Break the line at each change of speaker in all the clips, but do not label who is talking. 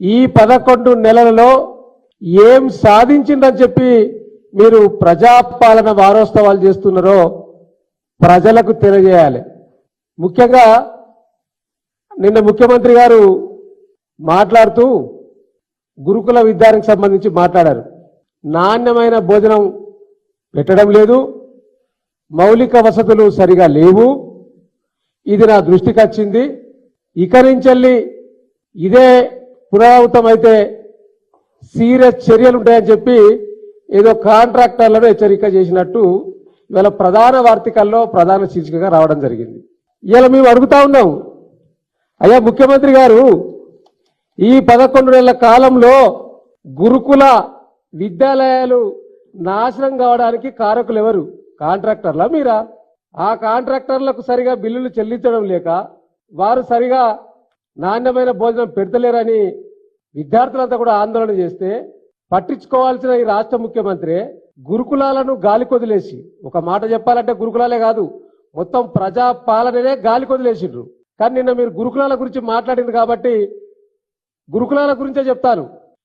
ఈ పదకొండు నెలలలో ఏం సాధించిందని చెప్పి మీరు ప్రజాపాలన వారోత్సవాలు చేస్తున్నారో ప్రజలకు తెలియజేయాలి. ముఖ్యంగా నిన్న ముఖ్యమంత్రి గారు మాట్లాడుతూ గురుకుల విద్యానికి సంబంధించి మాట్లాడారు. నాణ్యమైన భోజనం పెట్టడం లేదు మౌలిక వసతులు సరిగా లేవు ఇది నా దృష్టికి వచ్చింది. ఇక నుంచెల్లి ఇదే పునరావృతం అయితే సీరియస్ చర్యలు ఉంటాయని చెప్పి ఏదో కాంట్రాక్టర్లను హెచ్చరిక చేసినట్టు ఇవాళ ప్రధాన వార్తికల్లో ప్రధాన శీర్షికగా రావడం జరిగింది. ఇవాళ మేము అడుగుతా ఉన్నాం. అయ్యా ముఖ్యమంత్రి గారు ఈ పదకొండు నెలల కాలంలో గురుకుల విద్యాలయాలు నాశనం కావడానికి కారకులు ఎవరు కాంట్రాక్టర్లా మీరా? ఆ కాంట్రాక్టర్లకు సరిగా బిల్లులు చెల్లించడం లేక వారు సరిగా నాణ్యమైన భోజనం పెడతలేరని విద్యార్థులంతా కూడా ఆందోళన చేస్తే పట్టించుకోవాల్సిన ఈ రాష్ట్ర ముఖ్యమంత్రి గురుకులాలను గాలి కొదిలేసి ఒక మాట చెప్పాలంటే గురుకులాలే కాదు మొత్తం ప్రజా పాలననే గాలి కొదిలేసిండ్రు. కానీ నిన్న మీరు గురుకులాల గురించి మాట్లాడింది కాబట్టి గురుకులాల గురించే చెప్తాను.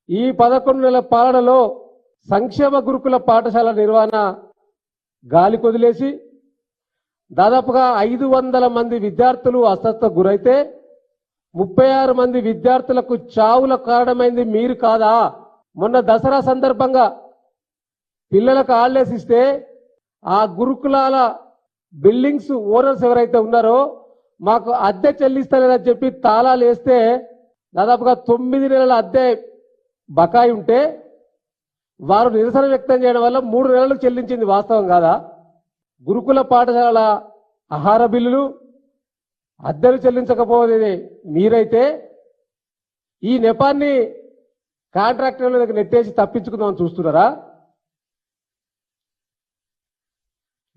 ఈ పదకొండు నెలల పాలనలో సంక్షేమ గురుకుల పాఠశాల నిర్వహణ గాలి కొదిలేసి దాదాపుగా ఐదు వందల మంది విద్యార్థులు అస్వస్థ గురైతే ముప్పై ఆరు మంది విద్యార్థులకు చావుల కారణమైంది మీరు కాదా? మొన్న దసరా సందర్భంగా పిల్లలకు హాలిడేస్ ఇస్తే ఆ గురుకులాల బిల్డింగ్స్ ఓనర్స్ ఎవరైతే ఉన్నారో మాకు అద్దె చెల్లిస్తలేదని చెప్పి తాళాలు వేస్తే దాదాపుగా తొమ్మిది నెలల అద్దె బకాయి ఉంటే వారు నిరసన వ్యక్తం చేయడం వల్ల మూడు నెలలు చెల్లించింది వాస్తవం కాదా? గురుకుల పాఠశాల ఆహార బిల్లులు అద్దెలు చెల్లించకపోతే మీరైతే ఈ నెపాన్ని కాంట్రాక్టర్ల దగ్గర నెట్టేసి తప్పించుకుందామని చూస్తున్నారా?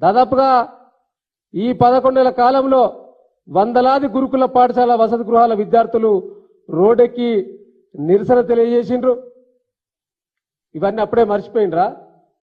దాదాపుగా ఈ పదకొండేళ్ళ కాలంలో వందలాది గురుకుల పాఠశాల వసతి గృహాల విద్యార్థులు రోడ్డెక్కి నిరసన తెలియజేసిండ్రు. ఇవన్నీ అప్పుడే మర్చిపోయిండ్రా.